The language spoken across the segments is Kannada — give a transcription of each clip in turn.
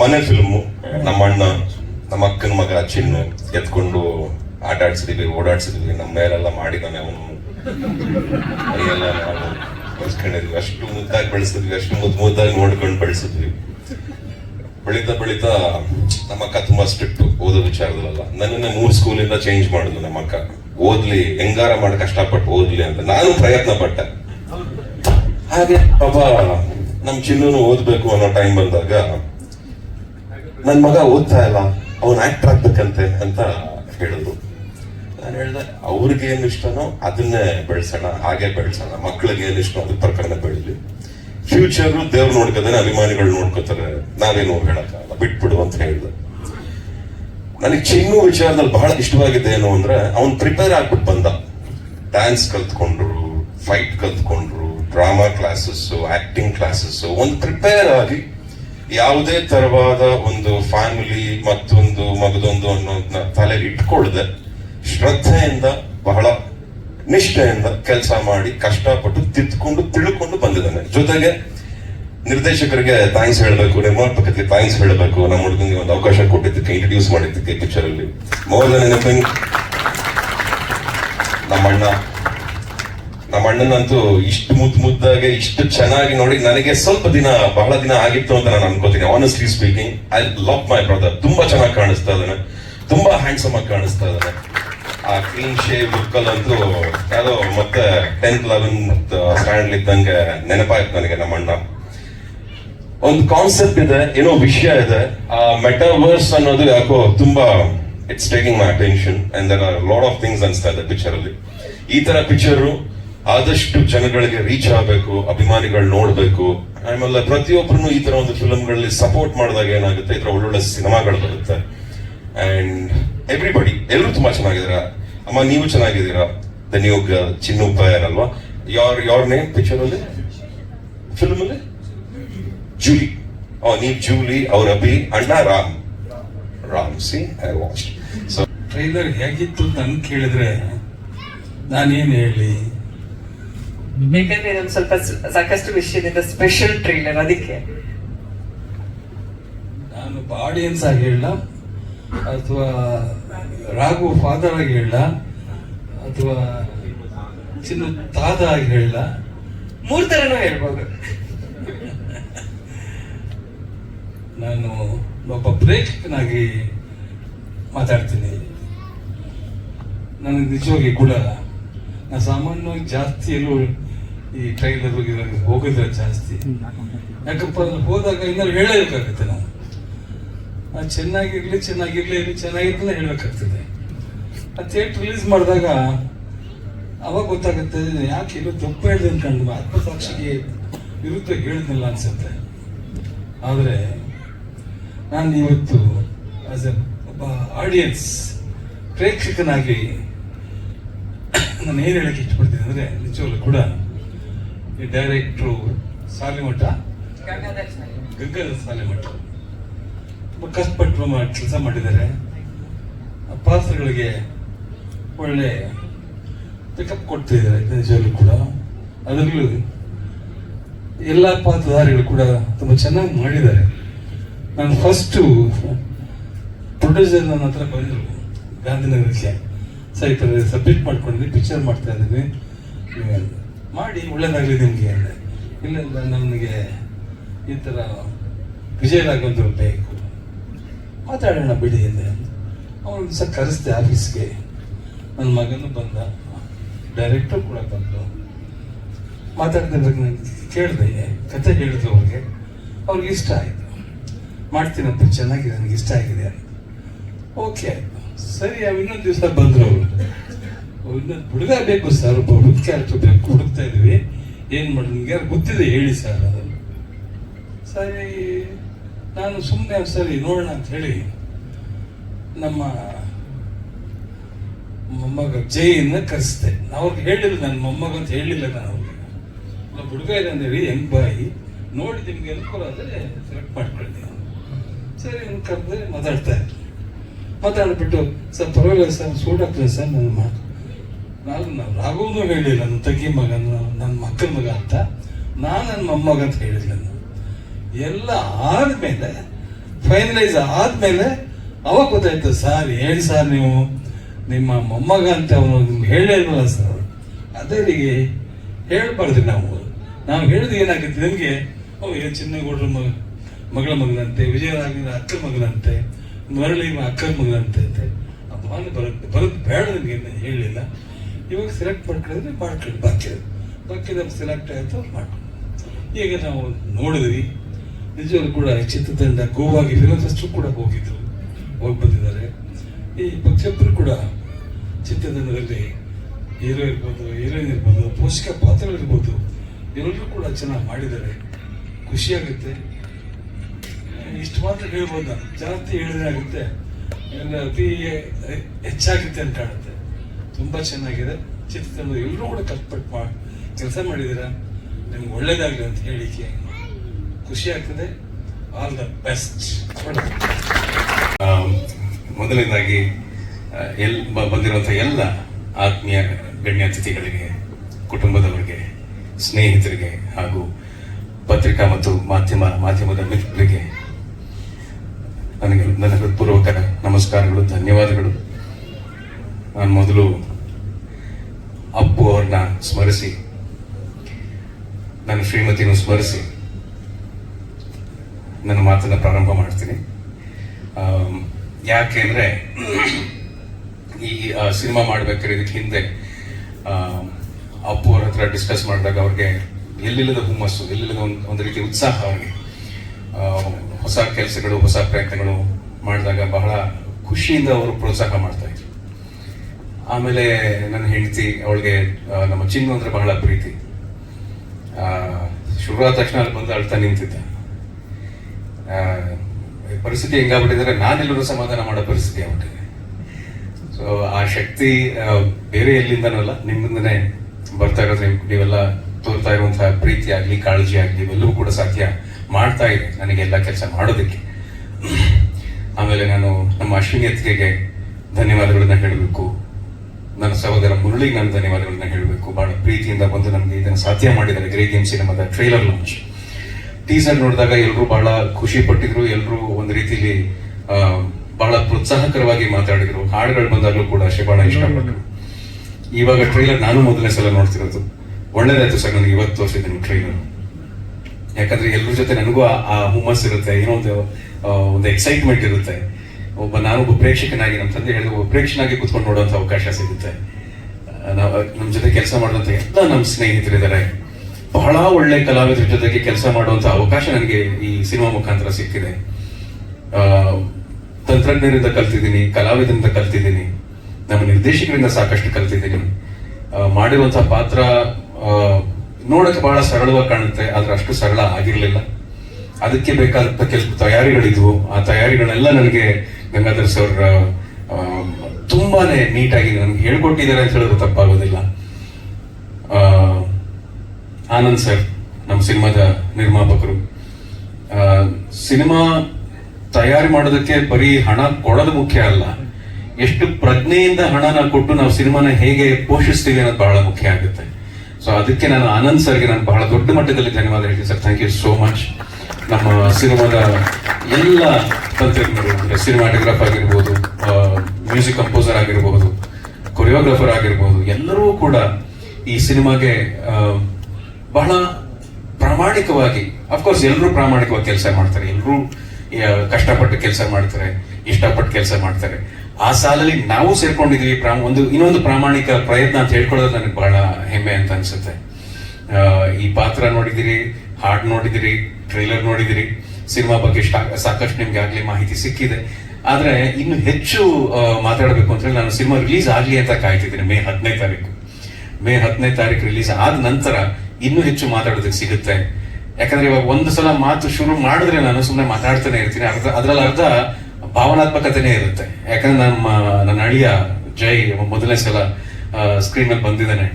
ಮನೆ ಫಿಲ್ಮು ನಮ್ಮ ಅಣ್ಣ, ನಮ್ಮ ಅಕ್ಕನ ಮಗ ಚಿನ್ನು ಎತ್ಕೊಂಡು ಆಟ ಆಡ್ಸಿದೀವಿ ಓಡಾಡ್ಸಿದೀವಿ, ನಮ್ಮ ಮೇಲೆಲ್ಲ ಮಾಡಿದಾನೆ ಅವನು. ಮೈಯೆಲ್ಲ ನಾವು ಅಷ್ಟು ಮುದ್ದಾಗಿ ಬೆಳೆಸಿದ್ವಿ, ಅಷ್ಟು ಮುದ್ದು ಮುದ್ದಾಗಿ ನೋಡ್ಕೊಂಡು ಬೆಳೆಸಿದ್ವಿ. ಬೆಳೀತಾ ಬೆಳೀತಾ ನಮ್ಮ ಅಕ್ಕ ತುಂಬಾ ಸ್ಟ್ರಿಕ್ಟ್ ಓದೋ ವಿಚಾರದಲ್ಲ ನನ್ನನ್ನ ಮೂರ್ ಸ್ಕೂಲಿಂದ ಚೇಂಜ್ ಮಾಡಿದ್ಲು ನಮ್ಮ ಅಕ್ಕ. ಓದ್ಲಿ, ಹೆಂಗಾರ ಮಾಡಿ ಕಷ್ಟಪಟ್ಟು ಓದ್ಲಿ ಅಂತ. ನಾನು ಪ್ರಯತ್ನ ಪಟ್ಟೆ. ಹಾಗೆ ಪಾಪ ನಮ್ಮ ಚಿನ್ನೂ ಓದ್ಬೇಕು ಅನ್ನೋ ಟೈಮ್ ಬಂದಾಗ ನನ್ ಮಗ ಓದ್ತಾ ಇಲ್ಲ, ಅವನ್ ಆಕ್ಟರ್ ಆಗ್ಬೇಕಂತೆ ಅಂತ ಹೇಳಿದ್ರು. ನಾನು ಹೇಳಿದೆ, ಅವ್ರಿಗೆ ಏನು ಇಷ್ಟನೋ ಅದನ್ನೇ ಬೆಳೆಸೋಣ, ಹಾಗೆ ಬೆಳೆಸೋಣ. ಮಕ್ಳಿಗೆ ಏನು ಇಷ್ಟ ಅದ್ರ ಪ್ರಕಾರನೇ ಬೆಳಿಲಿ. ಫ್ಯೂಚರ್ ದೇವ್ರು ನೋಡ್ಕೋದೇನೆ ಅಭಿಮಾನಿಗಳು ನೋಡ್ಕೋತಾರೆ. ನಾವೇನು ಹೇಳಕ್ಕಾಗಲ್ಲ, ಬಿಟ್ಬಿಡು ಅಂತ ಹೇಳಿದೆ. ನನಗೆ ಚಿನ್ನು ವಿಚಾರದಲ್ಲಿ ಬಹಳ ಇಷ್ಟವಾಗಿದೆ ಏನು ಅಂದ್ರೆ, ಅವ್ನು ಪ್ರಿಪೇರ್ ಆಗ್ಬಿಟ್ಟು ಬಂದ. ಡ್ಯಾನ್ಸ್ ಕಲ್ತ್ಕೊಂಡ್ರು ಫೈಟ್ ಕಲ್ತ್ಕೊಂಡ್ರು ಡ್ರಾಮಾ ಕ್ಲಾಸಸ್ ಆಕ್ಟಿಂಗ್ ಕ್ಲಾಸಸ್ ಒಂದು ಪ್ರಿಪೇರ್ ಆಗಿ ಯಾವುದೇ ತರವಾದ ಒಂದು ಫ್ಯಾಮಿಲಿ ಮತ್ತೊಂದು ಮಗದೊಂದು ಅನ್ನೋದನ್ನ ತಲೆಗೆ ಇಟ್ಕೊಳ್ದೆ ಶ್ರದ್ಧೆಯಿಂದ, ಬಹಳ ನಿಷ್ಠೆಯಿಂದ ಕೆಲಸ ಮಾಡಿ ಕಷ್ಟಪಟ್ಟು ತಿದ್ಕೊಂಡು ತಿಳ್ಕೊಂಡು ಬಂದಿದ್ದಾನೆ. ಜೊತೆಗೆ ನಿರ್ದೇಶಕರಿಗೆ ಥ್ಯಾಂಕ್ಸ್ ಹೇಳಬೇಕು, ನಿರ್ಮಾಪಕರಿಗೆ ಥ್ಯಾಂಕ್ಸ್ ಹೇಳಬೇಕು. ನಮ್ಮ ಹುಡುಗನಿಗೆ ಒಂದು ಅವಕಾಶ ಕೊಟ್ಟಿದ್ದಕ್ಕೆ ಇಂಟ್ರಡ್ಯೂಸ್ ಮಾಡಿದ್ದಕ್ಕೆ ಪಿಕ್ಚರ್ ಅಲ್ಲಿ. ಮೋರ್ ದನ್ ಎನಿಥಿಂಗ್ ನಮ್ಮ ಅಣ್ಣ ನಮ್ಮ ಅಣ್ಣನಂತೂ ಇಷ್ಟು ಮುದ್ದು ಮುದ್ದಾಗೆ ಇಷ್ಟು ಚೆನ್ನಾಗಿ ನೋಡಿ ನನಗೆ ಸ್ವಲ್ಪ ದಿನ, ಬಹಳ ದಿನ ಆಗಿತ್ತು ಅಂತ ನಾನು ಅನ್ಕೋತೀನಿ. Honestly speaking I love my brother ತುಂಬಾ ಚೆನ್ನಾಗಿ ಕಾಣಿಸ್ತಾ ಇದ್ದಾನೆ. ತುಂಬಾ ಹ್ಯಾಂಡ್ಸಮ್ ಆಗಿ ಕಾಣಿಸ್ತಾ ಇದ್ದಾನೆ. ಆ ಕ್ಲೀನ್ ಶೇವ್ ಲುಕ್ಕಲ್ ಅಂತೂ ಯಾವುದೋ ಮತ್ತೆ ಟೆಂತ್ ಲೆವೆನ್ ಸ್ಟ್ಯಾಂಡ್ ಇದ್ದಂಗೆ ನೆನಪಾಯ್ತು ನನಗೆ ನಮ್ಮ ಅಣ್ಣ. ಒಂದು ಕಾನ್ಸೆಪ್ಟ್ ಇದೆ, ಏನೋ ವಿಷಯ ಇದೆ. ಆ ಮೆಟಾವರ್ಸ್ ಅನ್ನೋದು ಯಾಕೋ ತುಂಬಾ it's taking my attention and there are lot of things ಅನ್ಸ್ತಾ ಇದೆ ಪಿಕ್ಚರ್ ಅಲ್ಲಿ. ಈ ತರ ಪಿಕ್ಚರ್ ಆದಷ್ಟು ಜನಗಳಿಗೆ ರೀಚ್ ಆಗಬೇಕು, ಅಭಿಮಾನಿಗಳು ನೋಡಬೇಕು. ಆಮೇಲೆ ಪ್ರತಿಯೊಬ್ಬರನ್ನು ಈ ತರ ಒಂದು ಫಿಲಮ್ಗಳಲ್ಲಿ ಸಪೋರ್ಟ್ ಮಾಡಿದಾಗ ಏನಾಗುತ್ತೆ? ಇದರ ಒಳ್ಳೊಳ್ಳೆ ಸಿನಿಮಾಗಳು ಬರುತ್ತೆ. ಅಂಡ್ ಎವ್ರಿಬಡಿ ಎಲ್ಲರೂ ತುಂಬಾ ಚೆನ್ನಾಗಿದ್ದೀರಾ? ಅಮ್ಮ, ನೀವು ಚೆನ್ನಾಗಿದ್ದೀರಾ? ದ ನ್ಯೂ ಚಿನ್ನು ಪಯರ್ ಅಲ್ವಾ? ಯಾರ್ ಯಾರ್ ನೇಮ್ ಪಿಕ್ಚರ್ ಅಲ್ಲಿ? ಫಿಲ್ಮ್ ಅಲ್ಲಿ? ಜೂಲಿ ಓ ನೀವು ಜೂಲಿ ಅವ್ರ ಅಭಿ, ಅಣ್ಣ Ram. Ram see I watch so trailer ಹೇಗಿತ್ತು ಅಂತ ಕೇಳಿದ್ರೆ ನಾನೇನ್ ಹೇಳಿ? ಯಾಕಂದ್ರೆ ಇದೊಂದು ಸ್ವಲ್ಪ ಸಾಕಷ್ಟು ವಿಷಯದಿಂದ ಸ್ಪೆಷಲ್ ಟ್ರೈಲರ್ ಅದಕ್ಕೆ. ನಾನು ಆಡಿಯನ್ಸ್ ಆಗಿ ಹೇಳ ಅಥವಾ ರಾಘು ಫಾದರ್ ಆಗಿ ಹೇಳ ಅಥವಾ ಚಿನ್ನ ತಾತ ಆಗಿ ಹೇಳ ಮೂರ್ ತರನೂ ಹೇಳ್ಬೋದು. ನಾನು ಒಬ್ಬ ಪ್ರೇಕ್ಷಕನಾಗಿ ಮಾತಾಡ್ತೀನಿ. ನನಗೆ ನಿಜವಾಗಿ ಕೂಡ ನಾನು ಸಾಮಾನ್ಯವಾಗಿ ಜಾಸ್ತಿ ಎಲ್ಲೂ ಈ ಟ್ರೈಲರ್ ಹೋಗಿದ್ರೆ ಜಾಸ್ತಿ. ಯಾಕಪ್ಪ ಅಲ್ಲಿ ಹೋದಾಗ ಇನ್ನೂ ಹೇಳಬೇಕಾಗುತ್ತೆ ನಾವು ಅದು ಚೆನ್ನಾಗಿರ್ಲಿ ಚೆನ್ನಾಗಿರ್ಲಿ ಇರ್ಲಿ ಚೆನ್ನಾಗಿರ್ಲಿ ಹೇಳಬೇಕಾಗ್ತದೆ. ಆ ಥಿಯೇಟರ್ ರಿಲೀಸ್ ಮಾಡಿದಾಗ ಅವಾಗ ಗೊತ್ತಾಗುತ್ತೆ ಯಾಕೆ ಇಲ್ಲೂ ತಪ್ಪು ಹೇಳಿದೆ ಅನ್ಕೊಂಡು ಆತ್ಮಸಾಕ್ಷಿಗೆ ವಿರುದ್ಧ ಹೇಳಿದ್ನಲ್ಲ ಅನ್ಸುತ್ತೆ. ಆದರೆ ನಾನು ಇವತ್ತು ಆಸ್ ಎ ಒಬ್ಬ ಆಡಿಯನ್ಸ್ ಪ್ರೇಕ್ಷಕನಾಗಿ ನಾನು ಏನು ಹೇಳಕ್ಕೆ ಇಷ್ಟಪಡ್ತೀನಿ ಅಂದರೆ ನಿಜವಾಗ್ಲೂ ಕೂಡ ಈ ಡೈರೆಕ್ಟ್ರು ಸಾಲಿಮಠ ಗಂಗಾಧರ್ ಸಾಲಿಮಠ ತುಂಬ ಕಷ್ಟಪಟ್ಟು ಕೆಲಸ ಮಾಡಿದ್ದಾರೆ. ಪಾತ್ರಗಳಿಗೆ ಒಳ್ಳೆ ಪಿಕಪ್ ಕೊಡ್ತಿದ್ದಾರೆ ನಿಜವಾಗ್ಲೂ ಕೂಡ. ಅದರಲ್ಲೂ ಎಲ್ಲ ಪಾತ್ರಧಾರಿಗಳು ಕೂಡ ತುಂಬ ಚೆನ್ನಾಗಿ ಮಾಡಿದ್ದಾರೆ. ನಾನು ಫಸ್ಟು ಪ್ರೊಡ್ಯೂಸರ್ ನನ್ನ ಹತ್ರ ಬಂದರು ಗಾಂಧಿನಗರಕ್ಕೆ. ಸರ್ ಈ ಸಬ್ಮಿಟ್ ಮಾಡ್ಕೊಂಡಿದ್ವಿ ಪಿಕ್ಚರ್ ಮಾಡ್ತಾ ಇದ್ದೀನಿ. ಮಾಡಿ, ಒಳ್ಳೇದಾಗಲಿ ನಿಮಗೆ ಅಂದರೆ ಇಲ್ಲ ಇಲ್ಲ, ನನಗೆ ಈ ಥರ ವಿಜಯ ರಾಘವೇಂದ್ರ ಬೇಕು. ಮಾತಾಡೋಣ ಬಿಡಿ ಅಂದೆ ಅವನು ಸಹ ಕರೆಸ್ದೆ ಆಫೀಸ್ಗೆ. ನನ್ನ ಮಗನು ಬಂದ ಡೈರೆಕ್ಟರ್ ಕೂಡ ಬಂದು. ಮಾತಾಡ್ತಿರ್ಬೇಕು ನಾನು ಕೇಳಿದೆ, ಕತೆ ಹೇಳಿದ್ರು ಅವ್ರಿಗೆ. ಅವ್ರಿಗೆ ಇಷ್ಟ ಆಯಿತು. ಮಾಡ್ತೀನಂತ ಚೆನ್ನಾಗಿದೆ, ನನಗೆ ಇಷ್ಟ ಆಗಿದೆ ಅಂತ. ಓಕೆ ಸರಿ ಅವ್ ಇನ್ನೊಂದು ದಿವಸ ಬಂದ್ರು ಅವರು. ಇನ್ನೊಂದು ಹುಡುಗ ಬೇಕು ಸರ್, ಒಬ್ಬ ಹುಡುಗ ಕ್ಯಾರೆಕ್ಟರ್ ಬೇಕು, ಹುಡುಕ್ತಾ ಇದ್ವಿ ಏನ್ ಮಾಡಿ ನಿಮ್ಗೆ ಯಾರು ಗೊತ್ತಿದೆ? ಹೇಳಿ ಸರ್ ಅದನ್ನು. ಸರಿ, ನಾನು ಸುಮ್ಮನೆ ಸರಿ ನೋಡೋಣ ಅಂತ ಹೇಳಿ ನಮ್ಮ ಮೊಮ್ಮಗ ಜೈನ ಕರೆಸ್ದೆ. ಅವ್ರಿಗೆ ಹೇಳಿಲ್ಲ ನನ್ನ ಮೊಮ್ಮಗ ಅಂತ ಹೇಳಿಲ್ಲ ನಾನು ಅವ್ರಿಗೆ. ಹುಡುಗ ಇದೆ ಅಂದೇಳಿ ಹೆಂಗ್ ಬಾಯಿ ನೋಡಿ, ನಿಮ್ಗೆ ಅನುಕೂಲ ಆದರೆ ಸೆಲೆಕ್ಟ್ ಮಾಡ್ಕೊಳ್ತೀನಿ ಸರಿ ಕರೆದ್ರೆ ಮಾತಾಡ್ತಾ ಇದ್ರು ಮಾತಾಡ್ಬಿಟ್ಟು, ಸರ್, ಪರವಾಗಿಲ್ಲ ಸರ್ ಸೂಟ್ ಆಗ್ತದೆ ಸರ್? ನನ್ನ ಮಾತು ನಾನು ನಾನು ರಾಘವನು ಹೇಳಿಲ್ಲ, ನನ್ನ ತಂಗಿ ಮಗ ನನ್ನ ಮಕ್ಕಳ ಮಗ ಅಂತ. ನಾನು ನನ್ನ ಮೊಮ್ಮಗ ಅಂತ ಹೇಳಿಲ್ಲ ನಾನು ಎಲ್ಲ ಆದಮೇಲೆ ಫೈನಲೈಸ್ ಆದಮೇಲೆ, ಅವಾಗ ಗೊತ್ತಾಯ್ತು, ಸರ್, ಏನು ಸರ್ ನೀವು? ನಿಮ್ಮ ಮೊಮ್ಮಗ ಅಂತ ಅವನು ನಿಮ್ಗೆ ಹೇಳೇ ಸರ್ ಅದೇ ರೀತಿ ಹೇಳ್ಬಾರ್ದು ನಾವು. ನಾವು ಹೇಳಿದ ಏನಾಗುತ್ತೆ? ನಿಮಗೆ, ಓ, ಏನು ಚಿನ್ನಗೌಡ್ರ ಮಗ, ಮಗಳ ಮಗನಂತೆ ವಿಜಯರಾಘವನ ಅಕ್ಕ ಮಗನಂತೆ ಮರಳಿ ಅಕ್ಕನ ಮಗ ಅಂತ ಆ ಭಾವನೆ ಬರುತ್ತೆ ಬೇಡ ನಿಮಗೆ ಹೇಳಲಿಲ್ಲ ಇವಾಗ ಸೆಲೆಕ್ಟ್ ಮಾಡ್ಕೊಳ್ಳಿದ್ರೆ ಮಾಡ್ಕೊಳ್ಳಿ. ಬಾಕಿ ಬಾಕಿ ನಮ್ಗೆ ಸೆಲೆಕ್ಟ್ ಆಯಿತು ಮಾಡ್ಕೊಂಡು ಈಗ ನಾವು ನೋಡಿದ್ವಿ. ನಿಜವಾಗ್ಲೂ ಕೂಡ ಈ ಚಿತ್ರತಂಡ ಗೋವಾಗಿ ಫಿಲಮ್ ಫೆಸ್ಟು ಕೂಡ ಹೋಗಿದ್ರು. ಹೋಗಿ ಬಂದಿದ್ದಾರೆ. ಈ ಪಕ್ಷಪ್ಪರು ಕೂಡ ಚಿತ್ರತಂಡದಲ್ಲಿ ಹೀರೋ ಇರ್ಬೋದು ಹೀರೋಯಿನ್ ಇರ್ಬೋದು, ಪೋಷಕ ಪಾತ್ರಗಳಿರ್ಬೋದು ಎಲ್ಲರೂ ಕೂಡ ಚೆನ್ನಾಗಿ ಮಾಡಿದ್ದಾರೆ. ಖುಷಿಯಾಗುತ್ತೆ ಇಷ್ಟು ಮಾತ್ರ ಹೇಳ್ಬೋದು. ಜಾಸ್ತಿ ಹೇಳಿದ್ರೆ ಆಗುತ್ತೆ. ಎಲ್ಲ ಅತಿ ಹೆಚ್ಚಾಗುತ್ತೆ ಅಂತ ಕಾಣುತ್ತೆ. ತುಂಬ ಚೆನ್ನಾಗಿದೆ. ಚಿತ್ರತಂಡ ಎಲ್ಲರೂ ಕೂಡ ಕಷ್ಟಪಟ್ಟು ಮಾ ಕೆಲಸ ಮಾಡಿದ್ದೀರಾ? ನಿಮ್ಗೆ ಒಳ್ಳೇದಾಗಲಿ ಅಂತ ಹೇಳಿಕೆ ಖುಷಿ ಆಗ್ತದೆ. ಆಲ್ ದ ಬೆಸ್ಟ್ ಮೊದಲನೇದಾಗಿ ಎಲ್ ಬಂದಿರುವಂಥ ಎಲ್ಲ ಆತ್ಮೀಯ ಗಣ್ಯ ಅತಿಥಿಗಳಿಗೆ, ಕುಟುಂಬದವರಿಗೆ, ಸ್ನೇಹಿತರಿಗೆ ಹಾಗೂ ಪತ್ರಿಕಾ ಮತ್ತು ಮಾಧ್ಯಮ ಮಾಧ್ಯಮದ ಮಿತ್ರರಿಗೆ ನನಗೆ ನನ್ನ ಹೃತ್ಪೂರ್ವಕ ನಮಸ್ಕಾರಗಳು, ಧನ್ಯವಾದಗಳು. ನಾನು ಮೊದಲು ಅಪ್ಪು ಅವ್ರನ್ನ ಸ್ಮರಿಸಿ, ನನ್ನ ಶ್ರೀಮತಿಯನ್ನು ಸ್ಮರಿಸಿ, ನನ್ನ ಮಾತನ್ನು ಪ್ರಾರಂಭ ಮಾಡ್ತೀನಿ. ಯಾಕೆ ಅಂದ್ರೆ, ಈ ಸಿನಿಮಾ ಮಾಡ್ಬೇಕಾದ್ರೆ ಇದಕ್ಕೆ ಹಿಂದೆ ಅಪ್ಪು ಅವ್ರ ಹತ್ರ ಡಿಸ್ಕಸ್ ಮಾಡಿದಾಗ ಅವ್ರಿಗೆ ಎಲ್ಲಿಲ್ಲದ ಹುಮ್ಮಸ್ಸು, ಎಲ್ಲಿಲ್ಲದ ಒಂದು ಒಂದು ರೀತಿ ಉತ್ಸಾಹ ಅವ್ರಿಗೆ. ಹೊಸ ಕೆಲಸಗಳು, ಹೊಸ ಪ್ರಯತ್ನಗಳು ಮಾಡಿದಾಗ ಬಹಳ ಖುಷಿಯಿಂದ ಅವರು ಪ್ರೋತ್ಸಾಹ ಮಾಡ್ತಾ ಇದ್ರು. ಆಮೇಲೆ ನನ್ನ ಹೆಂಡತಿ ಅವಳಿಗೆ ನಮ್ಮ ಚಿನ್ನ ಅಂದ್ರೆ ಬಹಳ ಪ್ರೀತಿ. ಶುರುವಾದ ತಕ್ಷಣ ಅಲ್ಲಿ ಬಂದು ಅಳ್ತಾ ನಿಂತಿದ್ದ. ಪರಿಸ್ಥಿತಿ ಹೆಂಗಾಗ್ಬಿಟ್ಟಿದ್ರೆ ನಾನೆಲ್ಲರೂ ಸಮಾಧಾನ ಮಾಡೋ ಪರಿಸ್ಥಿತಿ ಆಗ್ಬಿಟ್ಟಿದೆ. ಸೊ ಆ ಶಕ್ತಿ ಬೇರೆ ಎಲ್ಲಿಂದನಲ್ಲ, ನಿಮ್ಮಿಂದನೇ ಬರ್ತಾ ಇರೋದ್ರೆ ನೀವೆಲ್ಲ ತೋರ್ತಾ ಇರುವಂತಹ ಪ್ರೀತಿ ಆಗ್ಲಿ, ಕಾಳಜಿ ಆಗ್ಲಿ, ಇವೆಲ್ಲವೂ ಕೂಡ ಸಾಧ್ಯ. ಮಾಡ್ತಾ ಇದೆ ನನಗೆಲ್ಲ ಕೆಲಸ ಮಾಡೋದಕ್ಕೆ. ಆಮೇಲೆ ನಾನು ನಮ್ಮ ಅಶ್ವಿನಿ ಅತ್ತಿಗೆಗೆ ಧನ್ಯವಾದಗಳನ್ನ ಹೇಳಬೇಕು. ನನ್ನ ಸಹೋದರ ಮುರಳಿಗೆ ನಾನು ಧನ್ಯವಾದಗಳನ್ನ ಹೇಳಬೇಕು. ಬಹಳ ಪ್ರೀತಿಯಿಂದ ಬಂದು ನಮಗೆ ಇದನ್ನು ಸಾಧ್ಯ ಮಾಡಿದ್ದಾರೆ ಗ್ರೇ ಗೇಮ್ ಸಿನಿಮಾದ ಟ್ರೈಲರ್ ಲಾಂಚ್ ಟೀಸರ್ ನೋಡಿದಾಗ ಎಲ್ಲರೂ ಬಹಳ ಖುಷಿ ಪಟ್ಟಿದ್ರು ಎಲ್ಲರೂ ಒಂದು ರೀತಿಯಲ್ಲಿ ಬಹಳ ಪ್ರೋತ್ಸಾಹಕರವಾಗಿ ಮಾತಾಡಿದ್ರು. ಹಾಡುಗಳು ಬಂದಾಗಲೂ ಕೂಡ ಅಷ್ಟೇ ಬಹಳ ಇಷ್ಟಪಟ್ಟರು. ಇವಾಗ ಟ್ರೈಲರ್ ನಾನು ಮೊದಲನೇ ಸಲ ನೋಡ್ತಿರೋದು. ಒಳ್ಳೇದಾಯ್ತು ಸರ್, ನನಗೆ ಇವತ್ತು ತೋರಿಸಿದ್ದೀನಿ ಟ್ರೈಲರ್ ಯಾಕಂದ್ರೆ ಎಲ್ಲರ ಜೊತೆ ನನಗೂ ಆ- ಹುಮ್ಮಸ್ ಇರುತ್ತೆ, ಏನೋ ಒಂದು ಒಂದು ಎಕ್ಸೈಟ್ಮೆಂಟ್ ಇರುತ್ತೆ. ಒಬ್ಬ ನಾನೊಬ್ಬ ಪ್ರೇಕ್ಷಕನಾಗಿ ನಮ್ಮ ತಂದೆ ಹೇಳಿದ ಒಬ್ಬ ಪ್ರೇಕ್ಷಕನಾಗಿ ಕುತ್ಕೊಂಡು ನೋಡುವಂತ ಅವಕಾಶ ಸಿಗುತ್ತೆ. ನಮ್ಮ ಜೊತೆ ಕೆಲಸ ಮಾಡುವಂತ ಎಲ್ಲ ನಮ್ಮ ಸ್ನೇಹಿತರಿದ್ದಾರೆ. ಬಹಳ ಒಳ್ಳೆ ಕಲಾವಿದರ ಜೊತೆಗೆ ಕೆಲಸ ಮಾಡುವಂತ ಅವಕಾಶ ನನಗೆ ಈ ಸಿನಿಮಾ ಮುಖಾಂತರ ಸಿಕ್ಕಿದೆ. ತಂತ್ರಜ್ಞರಿಂದ ಕಲ್ತಿದ್ದೀನಿ, ಕಲಾವಿದರಿಂದ ಕಲ್ತಿದ್ದೀನಿ, ನಮ್ಮ ನಿರ್ದೇಶಕರಿಂದ ಸಾಕಷ್ಟು ಕಲ್ತಿದ್ದೀನಿ. ಮಾಡಿರುವಂಥ ಪಾತ್ರ ನೋಡಕ್ಕೆ ಬಹಳ ಸರಳವಾಗಿ ಕಾಣುತ್ತೆ, ಆದ್ರೆ ಅಷ್ಟು ಸರಳ ಆಗಿರಲಿಲ್ಲ. ಅದಕ್ಕೆ ಬೇಕಾದಂತ ಕೆಲವು ತಯಾರಿಗಳಿದ್ವು. ಆ ತಯಾರಿಗಳೆಲ್ಲ ನನಗೆ ಗಂಗಾಧರ್ ಸರ್ ತುಂಬಾ ತುಂಬಾನೇ ನೀಟಾಗಿ ನನಗೆ ಹೇಳ್ಕೊಟ್ಟಿದ್ದಾರೆ ಅಂತ ಹೇಳಿದ್ರೆ ತಪ್ಪಾಗೋದಿಲ್ಲ. ಆನಂದ್ ಸರ್, ನಮ್ಮ ಸಿನಿಮಾದ ನಿರ್ಮಾಪಕರು ಸಿನಿಮಾ ತಯಾರಿ ಮಾಡೋದಕ್ಕೆ ಬರೀ ಹಣ ಕೊಡೋದು ಮುಖ್ಯ ಅಲ್ಲ, ಎಷ್ಟು ಪ್ರಜ್ಞೆಯಿಂದ ಹಣನ ಕೊಟ್ಟು ನಾವು ಸಿನಿಮಾನ ಹೇಗೆ ಪೋಷಿಸ್ತೀವಿ ಅನ್ನೋದು ಬಹಳ ಮುಖ್ಯ ಆಗುತ್ತೆ. ಸೊ ಅದಕ್ಕೆ ನಾನು ಆನಂದ್ ಸರ್ಗೆ ನಾನು ಬಹಳ ದೊಡ್ಡ ಮಟ್ಟದಲ್ಲಿ ಧನ್ಯವಾದ ಹೇಳ್ತೀನಿ sir. Thank you so much ನಮ್ಮ ಸಿನಿಮಾದ ಎಲ್ಲ ತಂತ್ರಜ್ಞರು, ಅಂದ್ರೆ ಸಿನಿಮಾಟೋಗ್ರಾಫ್ ಆಗಿರ್ಬೋದು ಮ್ಯೂಸಿಕ್ ಕಂಪೋಸರ್ ಆಗಿರ್ಬೋದು ಕೊರಿಯೋಗ್ರಾಫರ್ ಆಗಿರ್ಬೋದು, ಎಲ್ಲರೂ ಕೂಡ ಈ ಸಿನಿಮಾಗೆ ಬಹಳ ಪ್ರಾಮಾಣಿಕವಾಗಿ ಅಫ್ಕೋರ್ಸ್ ಎಲ್ಲರೂ ಪ್ರಾಮಾಣಿಕವಾಗಿ ಕೆಲಸ ಮಾಡ್ತಾರೆ. ಎಲ್ಲರೂ ಕಷ್ಟಪಟ್ಟು ಕೆಲಸ ಮಾಡ್ತಾರೆ, ಇಷ್ಟಪಟ್ಟು ಕೆಲಸ ಮಾಡ್ತಾರೆ. ಆ ಸಾಲಲ್ಲಿ ನಾವು ಸೇರ್ಕೊಂಡಿದ್ವಿ ಒಂದು, ಇನ್ನೊಂದು ಪ್ರಾಮಾಣಿಕ ಪ್ರಯತ್ನ ಅಂತ ಹೇಳ್ಕೊಳ್ಳೋದು ನನಗೆ ಬಹಳ ಹೆಮ್ಮೆ ಅಂತ ಅನ್ಸುತ್ತೆ. ಈ ಪಾತ್ರ ನೋಡಿದಿರಿ, ಹಾಡ್ ನೋಡಿದಿರಿ ಟ್ರೈಲರ್ ನೋಡಿದಿರಿ, ಸಿನಿಮಾ ಬಗ್ಗೆ ಸಾಕಷ್ಟು ನಿಮ್ಗೆ ಆಗ್ಲಿ ಮಾಹಿತಿ ಸಿಕ್ಕಿದೆ. ಆದ್ರೆ ಇನ್ನು ಹೆಚ್ಚು ಮಾತಾಡಬೇಕು ಅಂತ ಹೇಳಿ ನಾನು ಸಿನಿಮಾ ರಿಲೀಸ್ ಆಗ್ಲಿ ಅಂತ ಕಾಯ್ತಿದ್ದೀನಿ, ಮೇ ಹದಿನೈದು ತಾರೀಕು. ಮೇ ಹದಿನೈದು ತಾರೀಕು ರಿಲೀಸ್ ಆದ ನಂತರ ಇನ್ನೂ ಹೆಚ್ಚು ಮಾತಾಡೋದಕ್ಕೆ ಸಿಗುತ್ತೆ. ಯಾಕಂದ್ರೆ ಇವಾಗ ಒಂದು ಸಲ ಮಾತು ಶುರು ಮಾಡಿದ್ರೆ ನಾನು ಸುಮ್ಮನೆ ಮಾತಾಡ್ತಾನೆ ಇರ್ತೀನಿ. ಅರ್ಧ, ಅದ್ರಲ್ಲಿ ಅರ್ಧ ಭಾವನಾತ್ಮಕತೆನೇ ಇರುತ್ತೆ. ಯಾಕಂದ್ರೆ ನಮ್ಮ, ನನ್ನ ಅಳಿಯ ಜೈ ಮೊದಲನೇ ಸಲ ಸ್ಕ್ರೀನ್ ಮೇಲೆ ಬಂದಿದ್ದಾನೆ.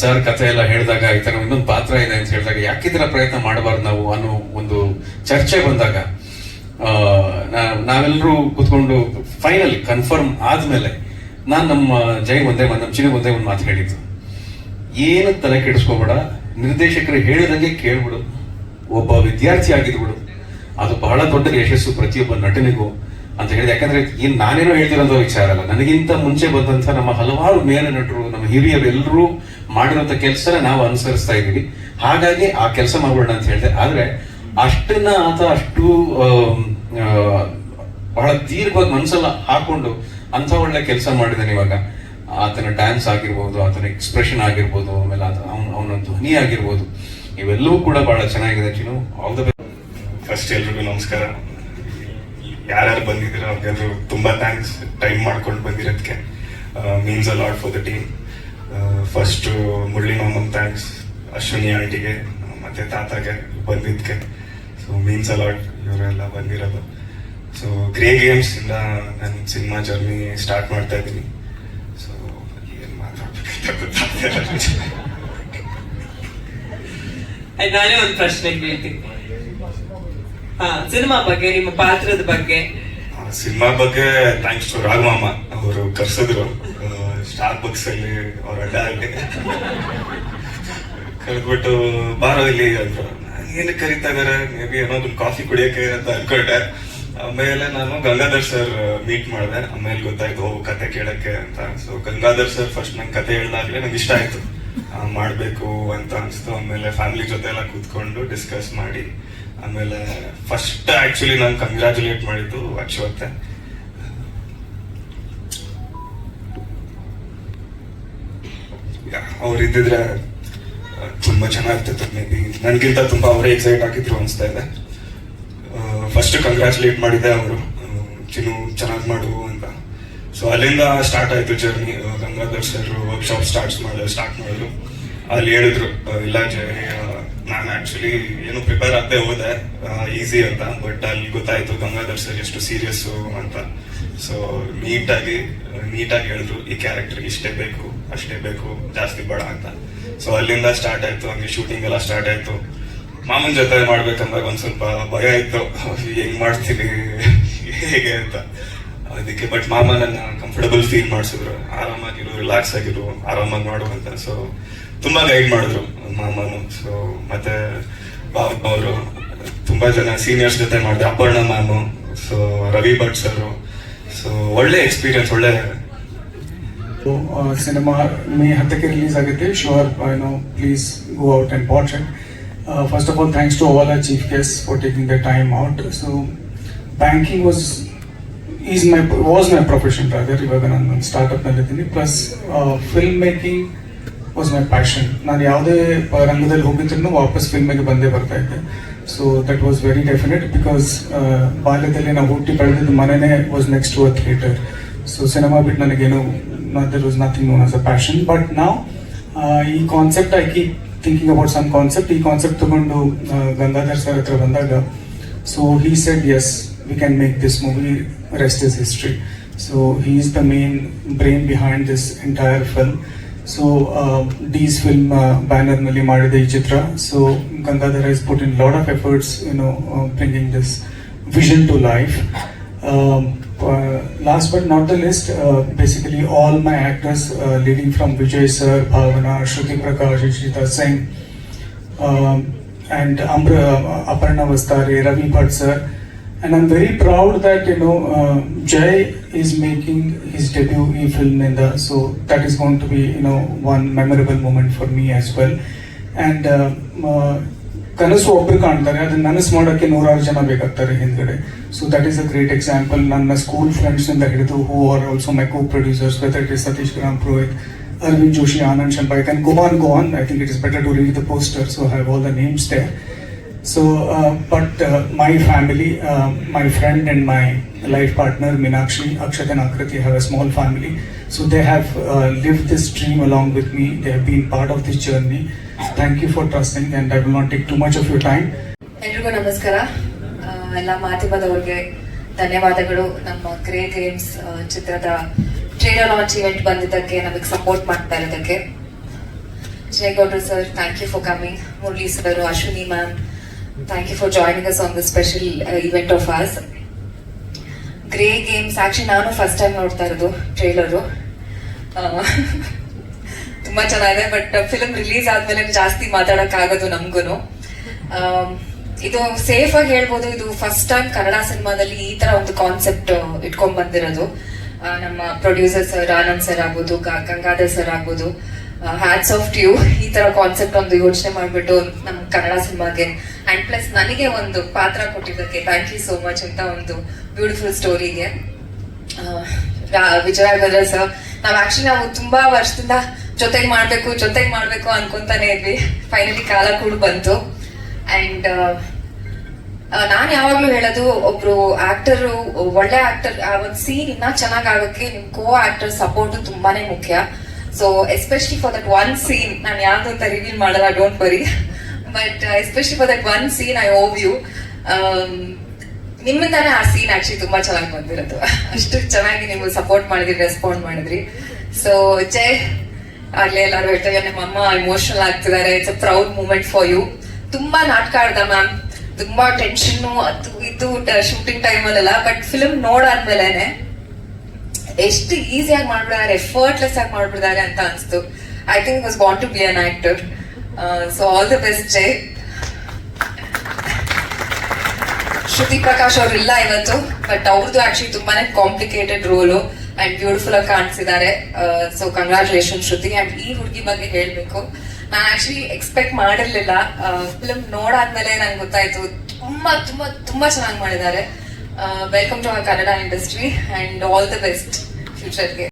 ಸರ್ ಕಥೆ ಎಲ್ಲ ಹೇಳಿದಾಗ ಈ ತರ ಇನ್ನೊಂದು ಪಾತ್ರ ಇದೆ ಅಂತ ಹೇಳಿದಾಗ ಯಾಕಿದ್ರ ಪ್ರಯತ್ನ ಮಾಡಬಾರ್ದು ನಾವು ಅನ್ನೋ ಒಂದು ಚರ್ಚೆ ಬಂದಾಗ ನಾವೆಲ್ಲರೂ ಕುತ್ಕೊಂಡು ಫೈನಲ್ ಕನ್ಫರ್ಮ್ ಆದ್ಮೇಲೆ ನಾನು ನಮ್ಮ ಜೈ ಒಂದೇ ನಮ್ಮ ಚಿನ್ನ ಒಂದೇ ಒಂದು ಮಾತು ಹೇಳಿದ್ದು. ಏನು ತಲೆ ಕೆಡಿಸ್ಕೋಬೇಡ, ನಿರ್ದೇಶಕರು ಹೇಳಿದಂಗೆ ಕೇಳ್ಬಿಡು, ಒಬ್ಬ ವಿದ್ಯಾರ್ಥಿ ಆಗಿದ್ಬಿಡು. ಅದು ಬಹಳ ದೊಡ್ಡ ಯಶಸ್ಸು ಪ್ರತಿಯೊಬ್ಬ ನಟನಿಗೂ ಅಂತ ಹೇಳಿದೆ. ಯಾಕಂದ್ರೆ ಏನ್ ನಾನೇನೋ ಹೇಳ್ತಿರೋದು ವಿಚಾರ ಅಲ್ಲ. ನನಗಿಂತ ಮುಂಚೆ ಬಂದಂತ ನಮ್ಮ ಹಲವಾರು ಮೇಲ ನಟರು, ನಮ್ಮ ಹಿರಿಯರು ಎಲ್ಲರೂ ಮಾಡಿರೋಂಥ ಕೆಲಸನ ನಾವು ಅನುಸರಿಸ್ತಾ ಇದ್ದೀವಿ. ಹಾಗಾಗಿ ಆ ಕೆಲಸ ಮಾಡೋಣ ಅಂತ ಹೇಳಿದೆ. ಆದ್ರೆ ಅಷ್ಟನ್ನ ಆತ ಅಷ್ಟು ಬಹಳ ದೀರ್ಘವಾಗಿ ಮನಸ್ಸಲ್ಲ ಹಾಕೊಂಡು ಅಂತ ಒಳ್ಳೆ ಕೆಲಸ ಮಾಡಿದಾನೆ ಇವಾಗ. ಆತನ ಡ್ಯಾನ್ಸ್ ಆಗಿರ್ಬೋದು, ಆತನ ಎಕ್ಸ್ಪ್ರೆಷನ್ ಆಗಿರ್ಬೋದು, ಆಮೇಲೆ ಅವನ ಧ್ವನಿ ಆಗಿರ್ಬೋದು, ಇವೆಲ್ಲವೂ ಕೂಡ ಬಹಳ ಚೆನ್ನಾಗಿದೆ. ಚಿನ್ನು ಆಲ್ ದ ಫಸ್ಟ್ ಎಲ್ರಿಗೂ ನಮಸ್ಕಾರ. ಯಾರ್ಯಾರು ಬಂದಿದ್ದೀರ ಅವ್ರಿಗೆಲ್ಲರೂ ತುಂಬಾ ಥ್ಯಾಂಕ್ಸ್ ಟೈಮ್ ಮಾಡ್ಕೊಂಡು ಬಂದಿರೋದಕ್ಕೆ means a lot for the team first Murali ಮಾಮನ್ thanks Ashwini ಆಂಟಿಗೆ ಮತ್ತೆ ತಾತಾಗೆ ಬಂದಿದ್ದಕ್ಕೆ ಸೊ ಮೀನ್ಸ್ ಅ ಲಾಟ್ ಇವರೆಲ್ಲ ಬಂದಿರೋದು. ಸೊ ಗ್ರೇ ಗೇಮ್ಸ್ ಇಂದ ನನ್ನ ಸಿನಿಮಾ ಜರ್ನಿ ಸ್ಟಾರ್ಟ್ ಮಾಡ್ತಾ ಇದ್ದೀನಿ. ಸೊ ಏನು ಮಾತಾಡ್ಬೇಕಂತ ಆಯ್ತು, ನಾನೇ ಒಂದು ಪ್ರಶ್ನೆ ಕೇಳ್ತೀನಿ ಸಿನಿಮಾ ಬಗ್ಗೆ, ನಿಮ್ಮ ಪಾತ್ರದ ಬಗ್ಗೆ. ಸಿನಿಮಾ ಬಗ್ಗೆ ಥ್ಯಾಂಕ್ಸ್ ಟು ರಾಘಮಾಮ ಅವರು ಕರ್ಸಿದ್ರು. ಸ್ಟಾರ್ ಬಕ್ಸ್ ಅಲ್ಲಿ ಅವ್ರ ಅಡ್ಡ ಕರೆದ್ಬಿಟ್ಟು ಬಾರೋ ಇಲ್ಲಿ ಅಂದ್ರು. ಏನಕ್ಕೆ ಕರಿತಾ ಇದಾರೆ? ಮೇ ಬಿ ಏನಾದ್ರು ಕಾಫಿ ಕುಡಿಯಕ್ಕೆ ಅಂತ ಅನ್ಕೊಂಡೆ. ಆಮೇಲೆ ನಾನು ಗಂಗಾಧರ್ ಸರ್ ಮೀಟ್ ಮಾಡಿದೆ. ಆಮೇಲೆ ಗೊತ್ತಾಯ್ತು, ಓ, ಕತೆ ಕೇಳಕ್ಕೆ ಅಂತ. ಸೊ ಗಂಗಾಧರ್ ಸರ್ ಫಸ್ಟ್ ನಂಗೆ ಕತೆ ಹೇಳ್ದಾಗ್ಲೇ ನಂಗೆ ಇಷ್ಟ ಆಯ್ತು. ಮಾಡ್ಬೇಕು ಅಂತ ಅನ್ಸ್ತು. ಆಮೇಲೆ ಫ್ಯಾಮಿಲಿ ಜೊತೆ ಎಲ್ಲ ಕೂತ್ಕೊಂಡು ಡಿಸ್ಕಸ್ ಮಾಡಿ. ಆಮೇಲೆ ಫಸ್ಟ್ ಆಕ್ಚುಲಿ ನಾನು ಕಂಗ್ರಾಚುಲೇಟ್ ಮಾಡಿದ್ದು ಅಕ್ಷವತ್ತೆ ಅವ್ರು ಇದ್ದಿದ್ರೆ ತುಂಬಾ ಚೆನ್ನಾಗ್ತಿತ್ತು ಮೇ ಬಿ. ನನಗಿಂತ ತುಂಬಾ ಅವರೇ ಎಕ್ಸೈಟ್ ಆಗಿದ್ರು ಅನಿಸ್ತಾ ಇದೆ. ಫಸ್ಟ್ ಕಂಗ್ರಾಚುಲೇಟ್ ಮಾಡಿದ್ದೆ ಅವರು. ಚಿನ್ನು ಚೆನ್ನಾಗಿ ಮಾಡು ಅಂತ. ಸೊ ಅಲ್ಲಿಂದ ಸ್ಟಾರ್ಟ್ ಆಯ್ತು journey Gangadhar sir workshop starts ಮಾಡಿದ್ರು ಸ್ಟಾರ್ಟ್ ಮಾಡಿದ್ರು. ಅಲ್ಲಿ ಹೇಳಿದ್ರು ಇಲ್ಲ ಜಯ ನಾನು ಆಕ್ಚುಲಿ ಏನು ಪ್ರಿಪೇರ್ ಆಗದೆ ಹೋದೆ ಈಸಿ ಅಂತ ಬಟ್ ಅಲ್ಲಿ ಗೊತ್ತಾಯ್ತು ಗಂಗಾಧರ್ ಸರ್ ಎಷ್ಟು ಸೀರಿಯಸ್ಸು ಅಂತ. ಸೊ ನೀಟಾಗಿ ನೀಟಾಗಿ ಹೇಳಿದ್ರು, ಈ ಕ್ಯಾರೆಕ್ಟರ್ ಇಷ್ಟೇ ಬೇಕು, ಅಷ್ಟೇ ಬೇಕು, ಜಾಸ್ತಿ ಬೇಡ ಅಂತ. ಸೊ ಅಲ್ಲಿಂದ ಸ್ಟಾರ್ಟ್ ಆಯ್ತು, ಹಂಗೆ ಶೂಟಿಂಗ್ ಎಲ್ಲ ಸ್ಟಾರ್ಟ್ ಆಯ್ತು. ಮಾಮನ್ ಜೊತೆ ಮಾಡ್ಬೇಕಂದಾಗ ಒಂದ್ ಸ್ವಲ್ಪ ಭಯ ಇತ್ತು, ಹೆಂಗ್ ಮಾಡ್ತೀನಿ, ಹೇಗೆ ಅಂತ. ಅದಕ್ಕೆ ಬಟ್ ಮಾಮ ನನ್ನ ಕಂಫರ್ಟಬಲ್ ಫೀಲ್ ಮಾಡಿಸಿದ್ರು. ಆರಾಮಾಗಿರು ರಿಲ್ಯಾಕ್ಸ್ ಆಗಿರು, ಆರಾಮಾಗಿ ಮಾಡು ಅಂತ. ಸೊ ತುಂಬಾ ಗೈಡ್ ಮಾಡಿದ್ರು. ಮಾಮನು. ಸೊ ಮತ್ತೆ ಅವರು. ತುಂಬಾ ಜನ ಸೀನಿಯರ್ಸ್ ಜೊತೆ ಮಾಡಿದ್ರು. Aparna ma'am. So Ravi Bhat sir. So ಒಳ್ಳೆ ಎಕ್ಸ್ಪೀರಿಯನ್ಸ್ ಒಳ್ಳೆ ಸಿನಿಮಾ ಮೇ ಹತ್ತಕ್ಕೆ ರಿಲೀಸ್ ಆಗುತ್ತೆ. Sure no please go out and watch it first of all thanks to all our chief guest for taking the time out so banking was is my was my profession rather ಇವಾಗ ನಾನು ಸ್ಟಾರ್ಟಪ್ನಲ್ಲಿದ್ದೀನಿ plus film making was my passion ನಾನು ಯಾವುದೇ ರಂಗದಲ್ಲಿ ಹೋಗಿದ್ರು ವಾಪಸ್ ಫಿಲ್ಮಿಗೆ ಬಂದೇ ಬರ್ತಾ ಇದ್ದೆ. So that was very definite because ಬಾಲ್ಯದಲ್ಲಿ ನಾವು ಹುಟ್ಟಿ ಬೆಳೆದಿದ್ದು ಮನೆನೇ was next to a theatre so cinema ಬಿಟ್ಟು ನನಗೇನು there was nothing known as a passion but ನಾವು ಈ concept I keep thinking about some concept ಈ ಕಾನ್ಸೆಪ್ಟ್ ತಗೊಂಡು ಗಂಗಾಧರ್ ಸರ್ ಹತ್ರ ಬಂದಾಗ so he said yes we can make this movie rest is history so he is the main brain behind this entire film so ಡೀಸ್ film banner ನಲ್ಲಿ ಮಾಡಿದ ಈ ಚಿತ್ರ so Gangadhar has put in lot of efforts you know bringing this vision to life last but not the least, uh, basically all my actors uh, leading from Vijay sir, Bhavana, Shruti Prakash, Ishita Singh, um, and Amra, Aparna Vastare, Ravi Bhatt sir. And I'm very proud that you know uh, Jay is making his debut in film Ninda, so that is going to be you know one memorable moment for me as well. And uh, uh, ಕನಸು ಒಬ್ರು ಕಾಣ್ತಾರೆ ಅದನ್ನ ನನಸು ಮಾಡೋಕ್ಕೆ ನೂರಾರು ಜನ ಬೇಕಾಗ್ತಾರೆ ಹಿಂದ್ಗಡೆ. So that is a great example ನನ್ನ ಸ್ಕೂಲ್ ಫ್ರೆಂಡ್ಸ್ ಇಂದ ಹಿಡಿದು who are also my co producers whether it is Satish Gram Purohit Aravind Joshi Anand Shambai can go on go on I think it is better to read the poster so have all the names there uh, my family, uh, my friend and my life partner Minakshi, Akshat and Akriti have a small family. So they have uh, lived this dream along with me. They have been part of this journey. Thank you for trusting and I will not take too much of your time. ಎಲ್ರಿಗೂ ನಮಸ್ಕಾರ ಎಲ್ಲ ಮಾಧ್ಯಮದವ್ರಿಗೆ ಧನ್ಯವಾದಗಳು ನಮ್ಮ ಗ್ರೇ ಗೇಮ್ಸ್ ಚಿತ್ರದ ಟ್ರೇಲರ್ ಲಾಂಚ್ ಇವೆಂಟ್ ಬಂದಿದ್ದಕ್ಕೆ ನಮಗೆ ಸಪೋರ್ಟ್ ಮಾಡ್ತಾ ಇರೋದಕ್ಕೆ ಜಯಗೌಡ್ರು sir thank you for coming Murali sir Ashwini ma'am thank you joining us us on the special event of us grey games actually ನಾನು ಫಸ್ಟ್ ಟೈಮ್ ನೋಡ್ತಾ ಇರೋದು ಟ್ರೇಲರು ತುಂಬಾ ಚೆನ್ನಾಗಿದೆ ಬಟ್ ಫಿಲ್ಮ್ ರಿಲೀಸ್ ಆದ್ಮೇಲೆ ಜಾಸ್ತಿ ಮಾತಾಡಕ್ ಆಗೋದು ನಮ್ಗೂನು ಇದು ಸೇಫ್ ಆಗಿ ಹೇಳ್ಬೋದು, ಇದು ಫಸ್ಟ್ ಟೈಮ್ ಕನ್ನಡ ಸಿನಿಮಾದಲ್ಲಿ ಈ ತರ ಒಂದು ಕಾನ್ಸೆಪ್ಟ್ ಇಟ್ಕೊಂಡ್ ಬಂದಿರೋದು ನಮ್ಮ ಪ್ರೊಡ್ಯೂಸರ್ ಸರ್ ಆನಂದ್ ಸರ್ ಆಗ್ಬೋದು ಗಂಗಾಧರ್ ಸರ್ ಆಗ್ಬೋದು. ಹ್ಯಾಟ್ಸ್ ಆಫ್ ಯು ಈ ತರ ಕಾನ್ಸೆಪ್ಟ್ ಒಂದು ಯೋಚನೆ ಮಾಡ್ಬಿಟ್ಟು ನಮ್ಮ ಕನ್ನಡ ಸಿನಿಮಾಗೆ. ಅಂಡ್ ಪ್ಲಸ್ ನನಗೆ ಒಂದು ಪಾತ್ರ ಕೊಟ್ಟಿದ್ದಕ್ಕೆ ಥ್ಯಾಂಕ್ ಯು ಸೋ ಮಚ್ ಅಂತ ಒಂದು ಬ್ಯೂಟಿಫುಲ್ ಸ್ಟೋರಿಗೆ ವಿಜಯ ರಾಘವೇಂದ್ರ ಸರ್ ನಾವ್ ಆಕ್ಚುಲಿ ನಾವು ತುಂಬಾ ವರ್ಷದಿಂದ ಜೊತೆಗೆ ಮಾಡ್ಬೇಕು ಜೊತೆಗೆ ಮಾಡ್ಬೇಕು ಅನ್ಕೊಂತಾನೆ ಇದ್ವಿ. ಫೈನಲಿ ಕಾಲ ಕೂಡ ಬಂತು. ಅಂಡ್ ನಾನು ಯಾವಾಗ್ಲೂ ಹೇಳೋದು ಒಬ್ರು ಆಕ್ಟರ್ ಒಳ್ಳೆ ಆಕ್ಟರ್ ಆ ಒಂದು ಸೀನ್ ಇನ್ನ ಚೆನ್ನಾಗ್ ಆಗೋಕ್ಕೆ ನಿಮ್ ಕೋ ಆಕ್ಟರ್ ಸಪೋರ್ಟ್ ತುಂಬಾನೇ ಮುಖ್ಯ. So especially for that one scene ನಾನು ಯಾವ್ದು ಅಂತ ರಿವೀಲ್ ಮಾಡಲ್ಲ don't worry but especially for that one scene I owe you ನಿಮ್ಮಿಂದಾನೇ ಆ ಸೀನ್ ಆಕ್ಚುಲಿ ತುಂಬಾ ಚೆನ್ನಾಗಿ ಬಂದಿರೋದು. ಅಷ್ಟು ಚೆನ್ನಾಗಿ ನೀವು ಸಪೋರ್ಟ್ ಮಾಡಿದ್ರಿ ರೆಸ್ಪಾಂಡ್ ಮಾಡಿದ್ರಿ. ಸೊ ಜೈ. ಅಲ್ಲೇ ಎಲ್ಲರೂ ಹೇಳ್ತಾರೆ ನಿಮ್ಮ ಅಮ್ಮ ಇಮೋಷನಲ್ ಆಗ್ತಿದ್ದಾರೆ. It's a proud moment for you ತುಂಬಾ ನಾಟಕ ಆಡ್ದ ಮ್ಯಾಮ್ ತುಂಬಾ ಟೆನ್ಷನ್ ಅದು ಇದು ಶೂಟಿಂಗ್ ಟೈಮಲ್ಲೆಲ್ಲ ಬಟ್ ಫಿಲ್ಮ್ ನೋಡಾದ್ಮೇಲೆನೆ ಎಷ್ಟು ಈಸಿಯಾಗಿ ಮಾಡ್ಬಿಡಾರೆ ಎಫರ್ಟ್ಲೆಸ್ ಆಗಿ ಮಾಡ್ಬಿಡಿದ್ದಾರೆ ಅಂತ ಅನ್ಸ್ತು. I think was bought to be an actor so all the best Jai Shruti Prakash ಅವ್ರು ಇಲ್ಲ ಇವತ್ತು ಬಟ್ ಅವ್ರದ್ದು ಆಕ್ಚುಲಿ ತುಂಬಾನೇ ಕಾಂಪ್ಲಿಕೇಟೆಡ್ ರೋಲು ಅಂಡ್ ಬ್ಯೂಟಿಫುಲ್ ಆಗಿ ಕಾಣಿಸಿದ್ದಾರೆ. ಸೊ ಕಂಗ್ರಾಚುಲೇಷನ್ ಶ್ರುತಿ ಅಂಡ್ ಈ ಹುಡುಗಿ ಬಗ್ಗೆ ಹೇಳಬೇಕು. ನಾನು ಆಕ್ಚುಲಿ ಎಕ್ಸ್ಪೆಕ್ಟ್ ಮಾಡಿರ್ಲಿಲ್ಲ. ಫಿಲ್ಮ್ ನೋಡಾದ್ಮೇಲೆ ನಂಗೆ ಗೊತ್ತಾಯ್ತು. ತುಂಬಾ ತುಂಬಾ ತುಂಬಾ ಚೆನ್ನಾಗಿ ಮಾಡಿದ್ದಾರೆ. Welcome to our Kannada industry and all the best Cioè, cerchi